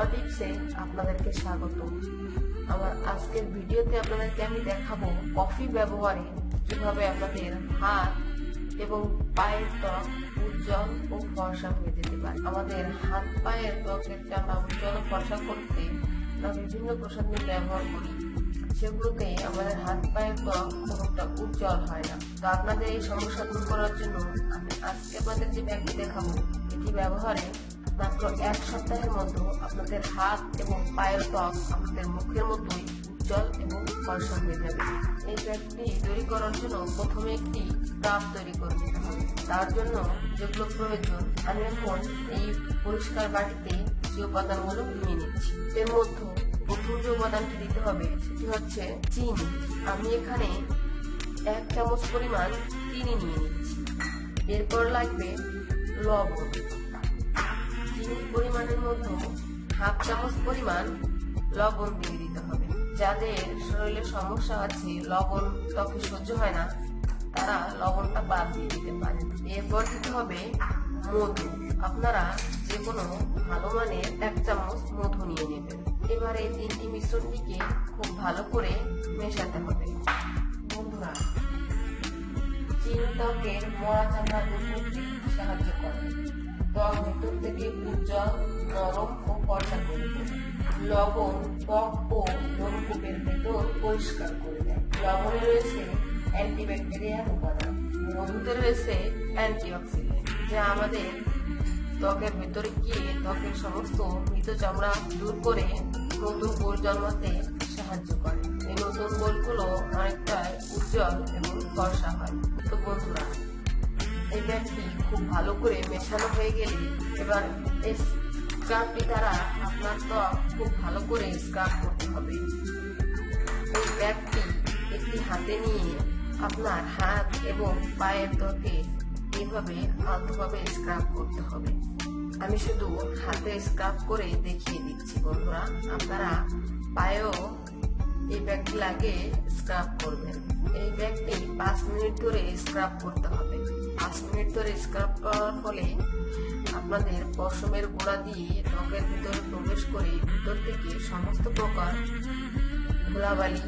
ঘরোয়া টিপসে আপনাদেরকে স্বাগত। আমার আজকের ভিডিওতে আপনাদেরকে আমি দেখাবো কফি ব্যবহারে কীভাবে আপনাদের হাত এবং পায়ের ত্বক উজ্জ্বল ও ফর্সা হয়ে যেতে পারে। আমাদের হাত পায়ের ত্বকের চামড়া উজ্জ্বল ও ফর্সা করতে আমরা বিভিন্ন প্রসাধনী ব্যবহার করি। সেগুলোতে আমাদের হাত পায়ের ত্বক কোনোটা উজ্জ্বল হয় না। তো আপনাদের এই সমস্যা দূর করার জন্য আমি আজকে আপনাদের যে ব্যাগটি দেখাবো। এটি ব্যবহারে মাত্র এক সপ্তাহের মধ্যে আপনাদের হাত এবং পায়ের ত্বক আপনাদের মুখের মতোই উজ্জ্বল এবং ফর্সা হয়ে যাবে। এই ব্যাগটি তৈরি করার জন্য প্রথমে একটি স্ক্রাব তৈরি করে নিতে হবে। তার জন্য যেগুলো প্রয়োজন, আমি এখন এই পরিষ্কার বাটিতে যে উপাদানগুলো নিয়ে নিচ্ছি। এর মধ্যে প্রথম যে উপাদানটি দিতে হবে, সেটি হচ্ছে চিনি। আমি এখানে এক চামচ পরিমাণ চিনি নিয়ে নিচ্ছি। এরপর লাগবে লবণ। চিনির পরিমাণের মধ্যে হাফ চামচ পরিমাণ লবণ দিয়ে দিতে হবে। যাদের শরীরে সমস্যা আছে, লবণ ত্বকে সহ্য হয় না, তারা লবণটা বাদ দিয়ে দিতে পারেন। এরপর দিতে হবে মধু। আপনারা যে কোনো ভালো মানের এক চামচ মধু নিয়ে নেবেন। এবার তিনটি মিশ্রণটিকে খুব ভালো করে মেশাতে হবে। বন্ধুরা, চিনি ত্বকের মরা চামড়া সাহায্য করে। ত্বক ভেতর থেকে উজ্জ্বল নরম ও তোলে লবণ ত্বক ও লোমকূপের ভেতর পরিষ্কার করে দেয় লবণে রয়েছে অ্যান্টিব্যাকটেরিয়াল উপাদান মধুতে রয়েছে অ্যান্টিঅক্সিডেন্ট যা আমাদের ত্বকের ভেতরে গিয়ে ত্বকের সমস্ত মৃত চামড়া দূর করে নতুন কোষ জন্মাতে সাহায্য করে এই নতুন কোষগুলো অনেকটাই উজ্জ্বল এবং ফর্সা হয় ব্যাগটি খুব ভালো করে মেশানো হয়ে গেলে এবার এই স্ক্রাবটি দ্বারা আপনার ত্বক খুব ভালো করে স্ক্রাব করতে হবে। এই ব্যাগটি একটি হাতে নিয়ে আপনার হাত এবং পায়ের ত্বকে এইভাবে আলতোভাবে স্ক্রাব করতে হবে। আমি শুধু হাতে স্ক্রাব করে দেখিয়ে দিচ্ছি বন্ধুরা, আপনারা পায়েও এই ব্যাগটি লাগে স্ক্রাব করবেন। পাঁচ মিনিট ধরে স্ক্রাব করতে হবে। পাঁচ মিনিট ধরে স্ক্রাব করার ফলে আপনাদের পশমের গোড়া দিয়ে ত্বকের ভিতরে প্রবেশ করে ভিতর থেকে সমস্ত প্রকার ধুলাবালি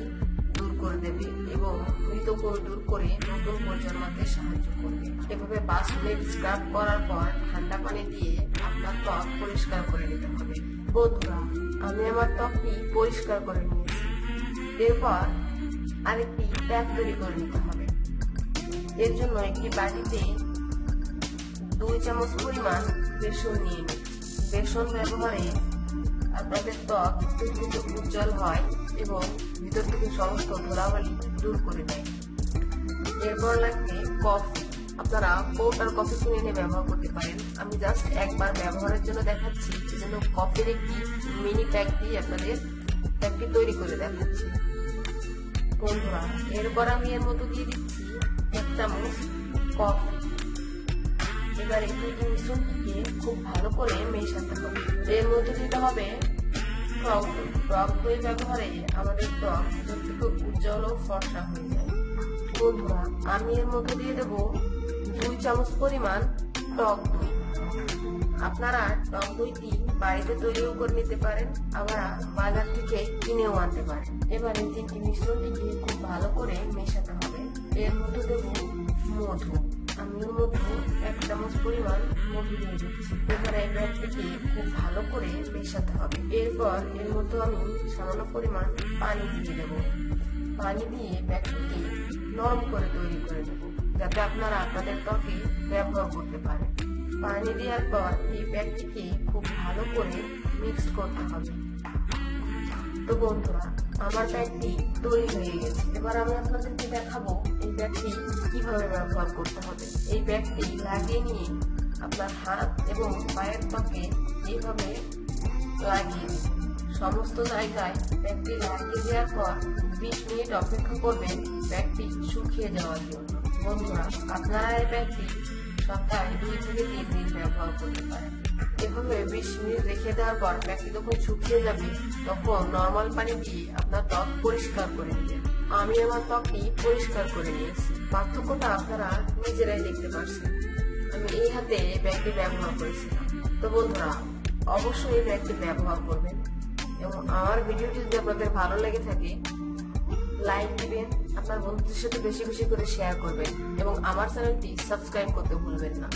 দূর করে দেবে এবং মৃত কোষ দূর করে নতুন কোষ সাহায্য করবে। এভাবে পাঁচ মিনিট স্ক্রাব করার পর ঠান্ডা পানি দিয়ে আপনার ত্বক পরিষ্কার করে নিতে হবে। বন্ধুরা, আমি আমার ত্বকটি পরিষ্কার করে নিয়েছি। এরপর আরেকটি প্যাক তৈরি করে নিতে হবে। এর জন্য একটি বাটিতে দুই চামচ পরিমাণ বেসন নিয়ে নিই বেসন ব্যবহারে আপনাদের ত্বক থেকে উজ্জ্বল হয় এবং ভিতর থেকে সমস্ত ধুলাবালি দূর করে দেয়। এরপর লাগবে কফি। আপনারা পাউডার কফি কিনে এনে ব্যবহার করতে পারেন। আমি জাস্ট একবার ব্যবহারের জন্য দেখাচ্ছি। সেজন্য কফির একটি মিনি প্যাক দিয়ে আপনাদের প্যাকটি তৈরি করে দেখাচ্ছি। বন্ধুরা এরপর আমি এর মতো দিয়ে দিচ্ছি এক চামচ কফি। এবার এই মিশ্রণটিকে খুব ভালো করে মেশাতে হবে। এর মধ্যে দিতে হবে টক টক দই ব্যবহারে আমাদের ভিতর থেকে উজ্জ্বল ও ফর্সা হয়ে যায়। বন্ধুরা, আমি এর মধ্যে দিয়ে দেবো দুই চামচ পরিমাণ টক দই আপনারা টক দইটি বাড়িতে তৈরিও করে নিতে পারেন, আবার বাজার থেকে কিনেও আনতে পারেন। এবার তিনটি মিশ্রণটিকে খুব ভালো করে মেশাতে হবে। এর মধ্যে দেবো মধু। আমি এর মধ্যে এক চামচ পরিমাণ মধু দিয়ে দিচ্ছি। এবার ব্যাগটিকে খুব ভালো করে মেশাতে হবে। এরপর এর মধ্যে আমি সামান্য পরিমাণ পানি দিয়ে দেবো। পানি দিয়ে ব্যাগটিকে নরম করে তৈরি করে দেবো, যাতে আপনারা আপনাদের ত্বকে ব্যবহার করতে পারেন। পানি দেওয়ার পর এই ব্যাগটিকে খুব ভালো করে মিক্স করতে হবে। তো বন্ধুরা, আমার ব্যাগটি তৈরি হয়ে গেছে। এবার আমি আপনাদেরকে দেখাবো এই ব্যাগটি কীভাবে ব্যবহার করতে হবে। এই ব্যাগটি লাগিয়ে নিয়ে আপনার হাত এবং পায়ের ত্বকে এইভাবে লাগিয়ে সমস্ত জায়গায় ব্যাগটি লাগিয়ে দেওয়ার পর বিশ মিনিট অপেক্ষা করবেন ব্যাগটি শুকিয়ে যাওয়ার জন্য। বন্ধুরা, আপনারা এই ব্যাগটি সপ্তাহে দুই থেকে তিন দিন ব্যবহার করতে পারেন এভাবে বিশ রেখে দেওয়ার পর ব্যাগটি যখন শুকিয়ে যাবে, তখন নর্মাল পানি আপনার ত্বক পরিষ্কার করে নেবেন আমি আমার ত্বকটি পরিষ্কার করে নিয়েছি। পার্থক্যটা আপনারা নিজেরাই দেখতে পাচ্ছেন আমি এই হাতে ব্যাগটি ব্যবহার করেছিলাম। তো বন্ধুরা, অবশ্যই এই প্যাকটি ব্যবহার করবেন। এবং আমার ভিডিওটি যদি আপনাদের ভালো লেগে থাকে লাইক দিবেন, আপনার বন্ধুদের সাথে বেশি বেশি করে শেয়ার করবেন এবং আমার চ্যানেলটি সাবস্ক্রাইব করতে ভুলবেন না।